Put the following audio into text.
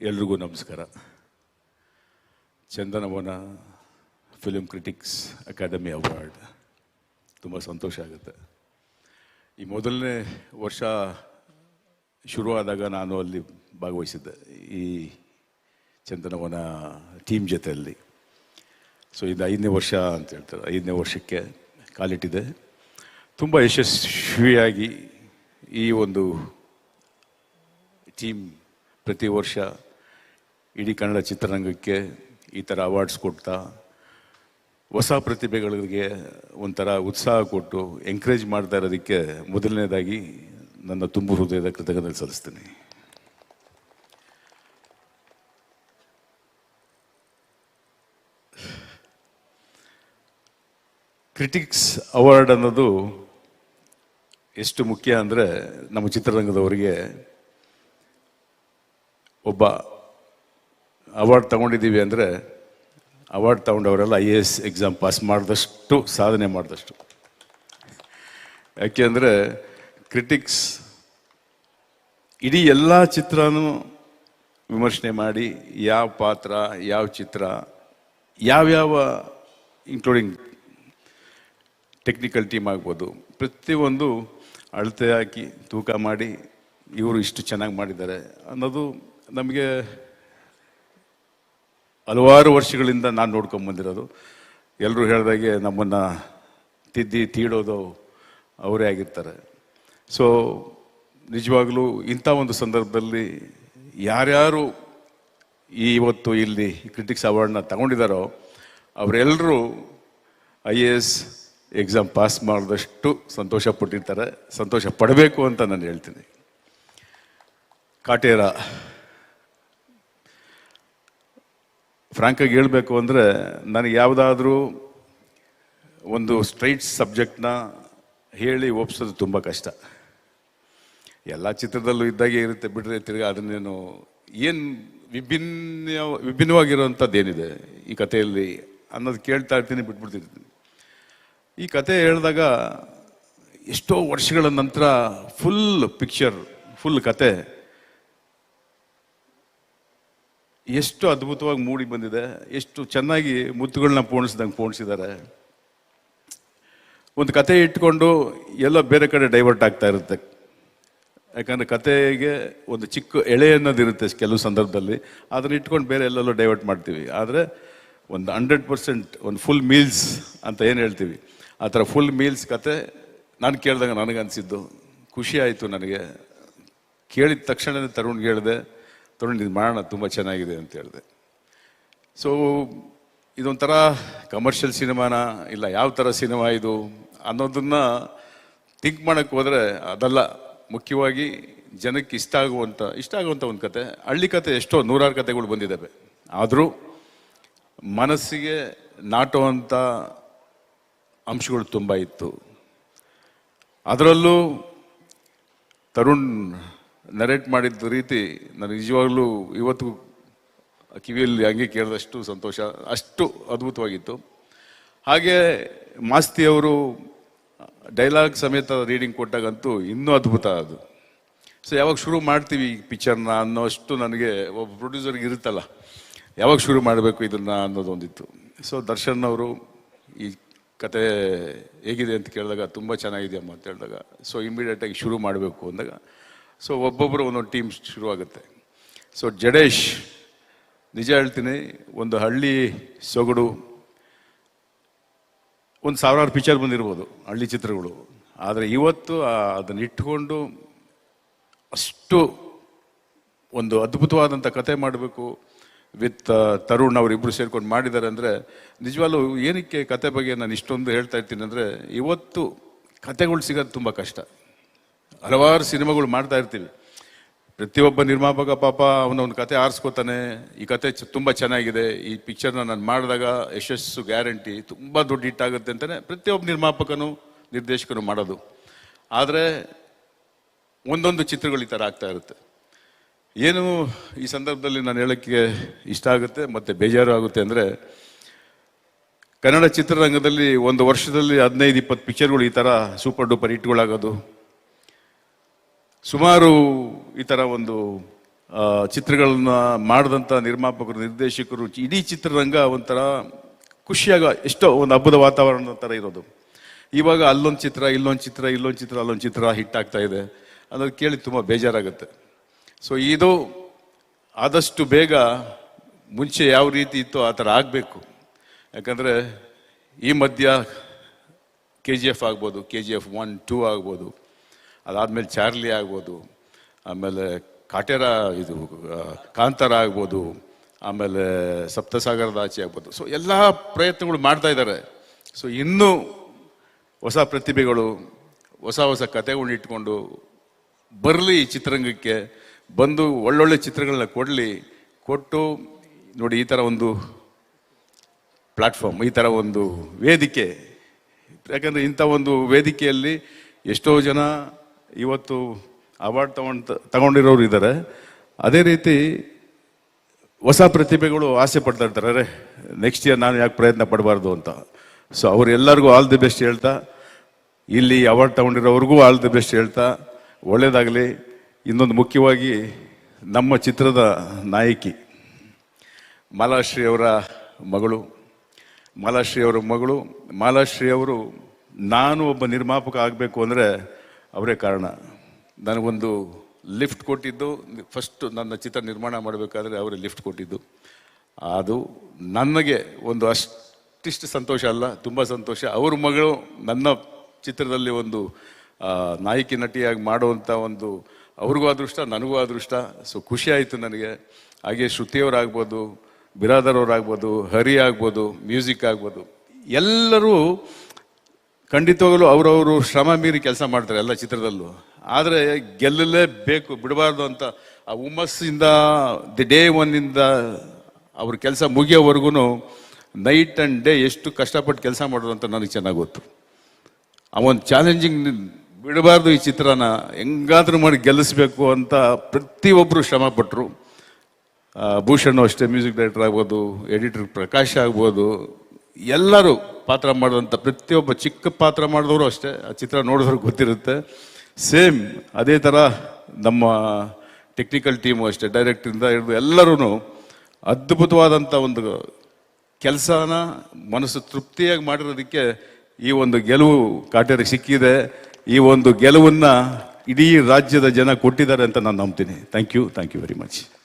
ಎಲ್ರಿಗೂ ನಮಸ್ಕಾರ. Chandanavana film critics academy award ತುಂಬ ಸಂತೋಷ ಆಗುತ್ತೆ. ಈ ಮೊದಲನೇ ವರ್ಷ ಶುರುವಾದಾಗ ನಾನು ಅಲ್ಲಿ ಭಾಗವಹಿಸಿದ್ದೆ, ಈ ಚಂದನವನ ಟೀಮ್ ಜೊತೆಯಲ್ಲಿ. ಸೊ ಇದು ಐದನೇ ವರ್ಷ ಅಂತ ಹೇಳ್ತಾರೆ. ಐದನೇ ವರ್ಷಕ್ಕೆ ಕಾಲಿಟ್ಟಿದೆ. ತುಂಬ ಯಶಸ್ವಿಯಾಗಿ ಈ ಒಂದು ಟೀಮ್ ಪ್ರತಿ ವರ್ಷ ಇಡೀ ಕನ್ನಡ ಚಿತ್ರರಂಗಕ್ಕೆ ಈ ಥರ ಅವಾರ್ಡ್ಸ್ ಕೊಡ್ತಾ, ಹೊಸ ಪ್ರತಿಭೆಗಳಿಗೆ ಒಂಥರ ಉತ್ಸಾಹ ಕೊಟ್ಟು ಎಂಕರೇಜ್ ಮಾಡ್ತಾ ಇರೋದಕ್ಕೆ ಮೊದಲನೇದಾಗಿ ನನ್ನ ತುಂಬು ಹೃದಯದ ಕೃತಜ್ಞತೆ ಸಲ್ಲಿಸ್ತೀನಿ. ಕ್ರಿಟಿಕ್ಸ್ ಅವಾರ್ಡ್ ಅನ್ನೋದು ಎಷ್ಟು ಮುಖ್ಯ ಅಂದರೆ ನಮ್ಮ ಚಿತ್ರರಂಗದವರಿಗೆ ಒಬ್ಬ ಅವಾರ್ಡ್ ತಗೊಂಡಿದ್ದೀವಿ ಅಂದರೆ award ತಗೊಂಡವರೆಲ್ಲ I A S exam pass ಮಾಡಿದಷ್ಟು ಸಾಧನೆ ಮಾಡಿದಷ್ಟು. ಯಾಕೆಂದರೆ ಕ್ರಿಟಿಕ್ಸ್ ಇಡೀ ಎಲ್ಲ ಚಿತ್ರನೂ ವಿಮರ್ಶನೆ ಮಾಡಿ ಯಾವ ಪಾತ್ರ, ಯಾವ ಚಿತ್ರ, ಯಾವ್ಯಾವ ಇನ್ಕ್ಲೂಡಿಂಗ್ ಟೆಕ್ನಿಕಲ್ ಟೀಮ್ ಆಗ್ಬೋದು, ಪ್ರತಿಯೊಂದು ಅಳತೆ ಹಾಕಿ ತೂಕ ಮಾಡಿ ಇವರು ಇಷ್ಟು ಚೆನ್ನಾಗಿ ಮಾಡಿದ್ದಾರೆ ಅನ್ನೋದು ನಮಗೆ ಹಲವಾರು ವರ್ಷಗಳಿಂದ ನಾನು ನೋಡ್ಕೊಂಡು ಬಂದಿರೋದು. ಎಲ್ಲರೂ ಹೇಳಿದಾಗೆ ನಮ್ಮನ್ನು ತಿದ್ದಿ ತೀಡೋದು ಅವರೇ ಆಗಿರ್ತಾರೆ. ಸೊ ನಿಜವಾಗಲೂ ಇಂಥ ಒಂದು ಸಂದರ್ಭದಲ್ಲಿ ಯಾರ್ಯಾರು ಈ ಇವತ್ತು ಇಲ್ಲಿ ಕ್ರಿಟಿಕ್ಸ್ ಅವಾರ್ಡ್ನ ತಗೊಂಡಿದ್ದಾರೋ ಅವರೆಲ್ಲರೂ I A S exam pass ಮಾಡಿದಷ್ಟು ಸಂತೋಷ ಪಟ್ಟಿರ್ತಾರೆ. ಸಂತೋಷ ಪಡಬೇಕು ಅಂತ ನಾನು ಹೇಳ್ತೀನಿ. ಕಾಟೇರ ಫ್ರಾಂಕಾಗಿ ಹೇಳಬೇಕು ಅಂದರೆ ನನಗೆ ಯಾವುದಾದ್ರೂ ಒಂದು ಸ್ಟ್ರೈಟ್ ಸಬ್ಜೆಕ್ಟ್ನ ಹೇಳಿ ಒಪ್ಸೋದು ತುಂಬ ಕಷ್ಟ. ಎಲ್ಲ ಚಿತ್ರದಲ್ಲೂ ಇದ್ದಾಗೆ ಇರುತ್ತೆ ಬಿಡ್ರೆ ತಿರ್ಗಿ ಅದನ್ನೇನು ಏನು ವಿಭಿನ್ನ ವಿಭಿನ್ನವಾಗಿರುವಂಥದ್ದು ಏನಿದೆ ಈ ಕಥೆಯಲ್ಲಿ ಅನ್ನೋದು ಕೇಳ್ತಾ ಇರ್ತೀನಿ, ಬಿಟ್ಬಿಡ್ತಿರ್ತೀನಿ. ಈ ಕತೆ ಹೇಳಿದಾಗ ಎಷ್ಟೋ ವರ್ಷಗಳ ನಂತರ ಫುಲ್ ಪಿಕ್ಚರ್ ಫುಲ್ ಕತೆ ಎಷ್ಟು ಅದ್ಭುತವಾಗಿ ಮೂಡಿ ಬಂದಿದೆ, ಎಷ್ಟು ಚೆನ್ನಾಗಿ ಮುತ್ತುಗಳನ್ನ ಪೋಣಿಸ್ದಂಗೆ ಪೋಣಿಸಿದ್ದಾರೆ. ಒಂದು ಕತೆ ಇಟ್ಕೊಂಡು ಎಲ್ಲೋ ಬೇರೆ ಕಡೆ ಡೈವರ್ಟ್ ಆಗ್ತಾ ಇರುತ್ತೆ. ಯಾಕಂದರೆ ಕತೆಗೆ ಒಂದು ಚಿಕ್ಕ ಎಳೆ ಅನ್ನೋದಿರುತ್ತೆ ಕೆಲವು ಸಂದರ್ಭದಲ್ಲಿ. ಅದನ್ನ ಇಟ್ಕೊಂಡು ಬೇರೆ ಎಲ್ಲೆಲ್ಲೋ ಡೈವರ್ಟ್ ಮಾಡ್ತೀವಿ. ಆದರೆ ಒಂದು ಹಂಡ್ರೆಡ್ ಪರ್ಸೆಂಟ್ ಒಂದು ಫುಲ್ ಮೀಲ್ಸ್ ಅಂತ ಏನು ಹೇಳ್ತೀವಿ? ಆ ಥರ ಫುಲ್ ಮೀಲ್ಸ್ ಕತೆ ನಾನು ಕೇಳಿದಾಗ ನನಗನ್ಸಿದ್ದು. ಖುಷಿ ಆಯಿತು ನನಗೆ. ಕೇಳಿದ ತಕ್ಷಣವೇ ತರುಣ್ಗೆ ಹೇಳಿದೆ ತರುಣ್ ಇದು ಮಾಡೋಣ ತುಂಬ ಚೆನ್ನಾಗಿದೆ ಅಂತ ಹೇಳಿದೆ. ಸೊ ಇದೊಂಥರ ಕಮರ್ಷಿಯಲ್ ಸಿನಿಮಾನ? ಇಲ್ಲ, ಯಾವ ಥರ ಸಿನಿಮಾ ಇದು? ಅನ್ನೋದನ್ನು ಥಿಂಕ್ ಮಾಡೋಕ್ಕೆ ಹೋದರೆ ಅದಲ್ಲ. ಮುಖ್ಯವಾಗಿ ಜನಕ್ಕೆ ಇಷ್ಟ ಆಗುವಂಥ ಇಷ್ಟ ಆಗುವಂಥ ಒಂದು ಕತೆ. ಹಳ್ಳಿ ಕತೆ ಎಷ್ಟೋ ನೂರಾರು ಕತೆಗಳು ಬಂದಿದ್ದಾವೆ. ಆದರೂ ಮನಸ್ಸಿಗೆ ನಾಟುವಂಥ ಅಂಶಗಳು ತುಂಬ ಇತ್ತು. ಅದರಲ್ಲೂ ತರುಣ್ ನರೇಟ್ ಮಾಡಿದ್ದ ರೀತಿ ನನಗೆ ನಿಜವಾಗ್ಲೂ ಇವತ್ತು ಕಿವಿಯಲ್ಲಿ ಹಂಗೆ ಕೇಳಿದಷ್ಟು ಸಂತೋಷ, ಅಷ್ಟು ಅದ್ಭುತವಾಗಿತ್ತು. ಹಾಗೆ ಮಾಸ್ತಿ ಅವರು ಡೈಲಾಗ್ ಸಮೇತ ರೀಡಿಂಗ್ ಕೊಟ್ಟಾಗಂತೂ ಇನ್ನೂ ಅದ್ಭುತ ಅದು. ಸೊ ಯಾವಾಗ ಶುರು ಮಾಡ್ತೀವಿ ಈ ಪಿಕ್ಚರ್ನ ಅನ್ನೋಷ್ಟು ನನಗೆ ಒಬ್ಬ ಪ್ರೊಡ್ಯೂಸರ್ಗೆ ಇರುತ್ತಲ್ಲ, ಯಾವಾಗ ಶುರು ಮಾಡಬೇಕು ಇದನ್ನು ಅನ್ನೋದೊಂದಿತ್ತು. ಸೊ ದರ್ಶನ್ ಅವರು ಈ ಕತೆ ಹೇಗಿದೆ ಅಂತ ಕೇಳಿದಾಗ ತುಂಬ ಚೆನ್ನಾಗಿದೆ ಅಮ್ಮ ಅಂತ ಹೇಳಿದಾಗ ಸೊ ಇಮಿಡಿಯೇಟಾಗಿ ಶುರು ಮಾಡಬೇಕು ಅಂದಾಗ ಸೊ ಒಬ್ಬೊಬ್ಬರು ಒಂದೊಂದು ಟೀಮ್ ಶುರುವಾಗುತ್ತೆ. ಸೊ ಜಡೇಶ್, ನಿಜ ಹೇಳ್ತೀನಿ, ಒಂದು ಹಳ್ಳಿ ಸೊಗಡು, ಒಂದು ಸಾವಿರಾರು ಪಿಕ್ಚರ್ ಬಂದಿರ್ಬೋದು, ಹಳ್ಳಿ ಚಿತ್ರಗಳು. ಆದರೆ ಇವತ್ತು ಅದನ್ನು ಇಟ್ಕೊಂಡು ಅಷ್ಟು ಒಂದು ಅದ್ಭುತವಾದಂಥ ಕತೆ ಮಾಡಬೇಕು ವಿತ್ ತರುಣ್ ಅವರಿಬ್ಬರು ಸೇರ್ಕೊಂಡು ಮಾಡಿದ್ದಾರೆ ಅಂದರೆ, ನಿಜವಾಗ್ಲೂ ಏನಕ್ಕೆ ಕತೆ ಬಗ್ಗೆ ನಾನು ಇಷ್ಟೊಂದು ಹೇಳ್ತಾ ಇರ್ತೀನಿ ಅಂದರೆ, ಇವತ್ತು ಕತೆಗಳು ಸಿಗೋದು ತುಂಬ ಕಷ್ಟ. ಹಲವಾರು ಸಿನಿಮಾಗಳು ಮಾಡ್ತಾ ಇರ್ತೀವಿ. ಪ್ರತಿಯೊಬ್ಬ ನಿರ್ಮಾಪಕ ಪಾಪ ಅವನೊಂದು ಕತೆ ಆರಿಸ್ಕೋತಾನೆ. ಈ ಕತೆ ತುಂಬ ಚೆನ್ನಾಗಿದೆ. ಈ ಪಿಕ್ಚರ್ನ ನಾನು ಮಾಡಿದಾಗ ಯಶಸ್ಸು ಗ್ಯಾರಂಟಿ, ತುಂಬ ದೊಡ್ಡ ಹಿಟ್ ಆಗುತ್ತೆ ಅಂತಲೇ ಪ್ರತಿಯೊಬ್ಬ ನಿರ್ಮಾಪಕನು, ನಿರ್ದೇಶಕನು ಮಾಡೋದು. ಆದರೆ ಒಂದೊಂದು ಚಿತ್ರಗಳು ಈ ಥರ ಆಗ್ತಾ ಇರುತ್ತೆ. ಏನು ಈ ಸಂದರ್ಭದಲ್ಲಿ ನಾನು ಹೇಳೋಕ್ಕೆ ಇಷ್ಟ ಆಗುತ್ತೆ, ಮತ್ತು ಬೇಜಾರು ಆಗುತ್ತೆ ಅಂದರೆ ಕನ್ನಡ ಚಿತ್ರರಂಗದಲ್ಲಿ ಒಂದು ವರ್ಷದಲ್ಲಿ ಹದಿನೈದು, ಇಪ್ಪತ್ತು ಪಿಕ್ಚರ್ಗಳು ಈ ಥರ ಸೂಪರ್ ಡೂಪರ್ ಹಿಟ್ಗಳಾಗೋದು ಸುಮಾರು ಈ ಥರ ಒಂದು ಚಿತ್ರಗಳನ್ನ ಮಾಡಿದಂಥ ನಿರ್ಮಾಪಕರು, ನಿರ್ದೇಶಕರು ಇಡೀ ಚಿತ್ರರಂಗ ಒಂಥರ ಖುಷಿಯಾಗ ಎಷ್ಟೋ ಒಂದು ಹಬ್ಬದ ವಾತಾವರಣದ ಥರ ಇರೋದು. ಇವಾಗ ಅಲ್ಲೊಂದು ಚಿತ್ರ, ಇಲ್ಲೊಂದು ಚಿತ್ರ ಇಲ್ಲೊಂದು ಚಿತ್ರ, ಅಲ್ಲೊಂದು ಚಿತ್ರ ಹಿಟ್ ಆಗ್ತಾ ಇದೆ. ಅನ್ನೋದು ಕೇಳಿ ತುಂಬ ಬೇಜಾರಾಗುತ್ತೆ. ಸೊ ಇದು ಆದಷ್ಟು ಬೇಗ ಮುಂಚೆ ಯಾವ ರೀತಿ ಇತ್ತು ಆ ಥರ ಆಗಬೇಕು. ಯಾಕಂದರೆ ಈ ಮಧ್ಯ ಕೆ ಜಿ ಎಫ್ ಆಗ್ಬೋದು K G F one two ಆಗ್ಬೋದು. ಅದಾದಮೇಲೆ ಚಾರ್ಲಿ ಆಗ್ಬೋದು, ಆಮೇಲೆ ಕಾಟೇರ ಇದು ಕಾಂತಾರ ಆಗ್ಬೋದು, ಆಮೇಲೆ ಸಪ್ತಸಾಗರದ ಆಚೆ ಆಗ್ಬೋದು. ಸೊ ಎಲ್ಲ ಪ್ರಯತ್ನಗಳು ಮಾಡ್ತಾ ಇದ್ದಾರೆ. ಸೊ ಇನ್ನೂ ಹೊಸ ಪ್ರತಿಭೆಗಳು, ಹೊಸ ಹೊಸ ಕಥೆಗಳನ್ನ ಇಟ್ಕೊಂಡು ಬರಲಿ ಚಿತ್ರರಂಗಕ್ಕೆ, ಬಂದು ಒಳ್ಳೊಳ್ಳೆ ಚಿತ್ರಗಳನ್ನ ಕೊಡಲಿ, ಕೊಟ್ಟು ನೋಡಿ ಈ ಥರ ಒಂದು ಪ್ಲಾಟ್ಫಾರ್ಮ್, ಈ ಥರ ಒಂದು ವೇದಿಕೆ. ಯಾಕಂದರೆ ಇಂಥ ಒಂದು ವೇದಿಕೆಯಲ್ಲಿ ಎಷ್ಟೋ ಜನ ಇವತ್ತು ಅವಾರ್ಡ್ ತಗೊಂಡು ತಗೊಂಡಿರೋರು ಇದ್ದಾರೆ ಅದೇ ರೀತಿ ಹೊಸ ಪ್ರತಿಭೆಗಳು ಆಸೆ ಪಡ್ತಾ ಇರ್ತಾರೆ, ಅರೆ ನೆಕ್ಸ್ಟ್ ಇಯರ್ ನಾನು ಯಾಕೆ ಪ್ರಯತ್ನ ಪಡಬಾರ್ದು ಅಂತ. ಸೊ ಅವರೆಲ್ಲರಿಗೂ ಆಲ್ ದಿ ಬೆಸ್ಟ್ ಹೇಳ್ತಾ, ಇಲ್ಲಿ ಅವಾರ್ಡ್ ತಗೊಂಡಿರೋರಿಗೂ ಆಲ್ ದಿ ಬೆಸ್ಟ್ ಹೇಳ್ತಾ, ಒಳ್ಳೇದಾಗಲಿ. ಇನ್ನೊಂದು ಮುಖ್ಯವಾಗಿ ನಮ್ಮ ಚಿತ್ರದ ನಾಯಕಿ ಮಾಲಾಶ್ರೀಯವರ ಮಗಳು. ಮಾಲಾಶ್ರೀಯವರ ಮಗಳು ಮಾಲಾಶ್ರೀಯವರು ನಾನು ಒಬ್ಬ ನಿರ್ಮಾಪಕ ಆಗಬೇಕು ಅಂದರೆ ಅವರೇ ಕಾರಣ. ನನಗೊಂದು ಲಿಫ್ಟ್ ಕೊಟ್ಟಿದ್ದು, ಫಸ್ಟ್ ನನ್ನ ಚಿತ್ರ ನಿರ್ಮಾಣ ಮಾಡಬೇಕಾದ್ರೆ ಅವರೇ ಲಿಫ್ಟ್ ಕೊಟ್ಟಿದ್ದು. ಅದು ನನಗೆ ಒಂದು ಅಷ್ಟಿಷ್ಟು ಸಂತೋಷ ಅಲ್ಲ, ತುಂಬ ಸಂತೋಷ. ಅವ್ರ ಮಗಳು ನನ್ನ ಚಿತ್ರದಲ್ಲಿ ಒಂದು ನಾಯಕಿ ನಟಿಯಾಗಿ ಮಾಡುವಂಥ ಒಂದು, ಅವ್ರಿಗೂ ಅದೃಷ್ಟ, ನನಗೂ ಅದೃಷ್ಟ. ಸೊ ಖುಷಿ ಆಯಿತು ನನಗೆ. ಹಾಗೆ ಶ್ರುತಿಯವರಾಗ್ಬೋದು ಬಿರಾದರವ್ರು ಆಗ್ಬೋದು ಹರಿ ಆಗ್ಬೋದು, ಮ್ಯೂಸಿಕ್ ಆಗ್ಬೋದು. ಎಲ್ಲರೂ ಖಂಡಿತವಾಗಲೂ ಅವರವರು ಶ್ರಮ ಮೀರಿ ಕೆಲಸ ಮಾಡ್ತಾರೆ ಎಲ್ಲ ಚಿತ್ರದಲ್ಲೂ. ಆದರೆ ಗೆಲ್ಲಲೇಬೇಕು, ಬಿಡಬಾರ್ದು ಅಂತ ಆ ಹುಮ್ಮಸ್ಸಿಂದ, ದಿ ಡೇ ಒನ್ನಿಂದ ಅವ್ರ ಕೆಲಸ ಮುಗಿಯೋವರೆಗೂ ನೈಟ್ ಆ್ಯಂಡ್ ಡೇ ಎಷ್ಟು ಕಷ್ಟಪಟ್ಟು ಕೆಲಸ ಮಾಡೋದು ಅಂತ ನನಗೆ ಚೆನ್ನಾಗಿ ಗೊತ್ತು. ಆ ಒಂದು ಚಾಲೆಂಜಿಂಗ್ ಬಿಡಬಾರ್ದು ಈ ಚಿತ್ರನ, ಹೆಂಗಾದರೂ ಮಾಡಿ ಗೆಲ್ಲಿಸ್ಬೇಕು ಅಂತ ಪ್ರತಿಯೊಬ್ಬರು ಶ್ರಮ ಪಟ್ಟರು ಭೂಷಣ್ ಅಷ್ಟೇ, ಮ್ಯೂಸಿಕ್ ಡೈರೆಕ್ಟರ್ ಆಗ್ಬೋದು, ಎಡಿಟರ್ ಪ್ರಕಾಶ್ ಆಗ್ಬೋದು ಎಲ್ಲರೂ ಪಾತ್ರ ಮಾಡಿದಂಥ ಪ್ರತಿಯೊಬ್ಬ ಚಿಕ್ಕ ಪಾತ್ರ ಮಾಡಿದವರು ಅಷ್ಟೇ. ಆ ಚಿತ್ರ ನೋಡಿದ್ರೆ ಗೊತ್ತಿರುತ್ತೆ. ಸೇಮ್ ಅದೇ ಥರ ನಮ್ಮ ಟೆಕ್ನಿಕಲ್ ಟೀಮು ಅಷ್ಟೇ ಡೈರೆಕ್ಟ್ರಿಂದ ಹಿಡಿದು ಎಲ್ಲರೂ ಅದ್ಭುತವಾದಂಥ ಒಂದು ಕೆಲಸನ ಮನಸ್ಸು ತೃಪ್ತಿಯಾಗಿ ಮಾಡಿರೋದಕ್ಕೆ ಈ ಒಂದು ಗೆಲುವು ಕಾಟೇರಿಗೆ ಸಿಕ್ಕಿದೆ. ಈ ಒಂದು ಗೆಲುವನ್ನು ಇಡೀ ರಾಜ್ಯದ ಜನ ಕೊಟ್ಟಿದ್ದಾರೆ ಅಂತ ನಾನು ನಂಬ್ತೀನಿ. Thank you thank you very much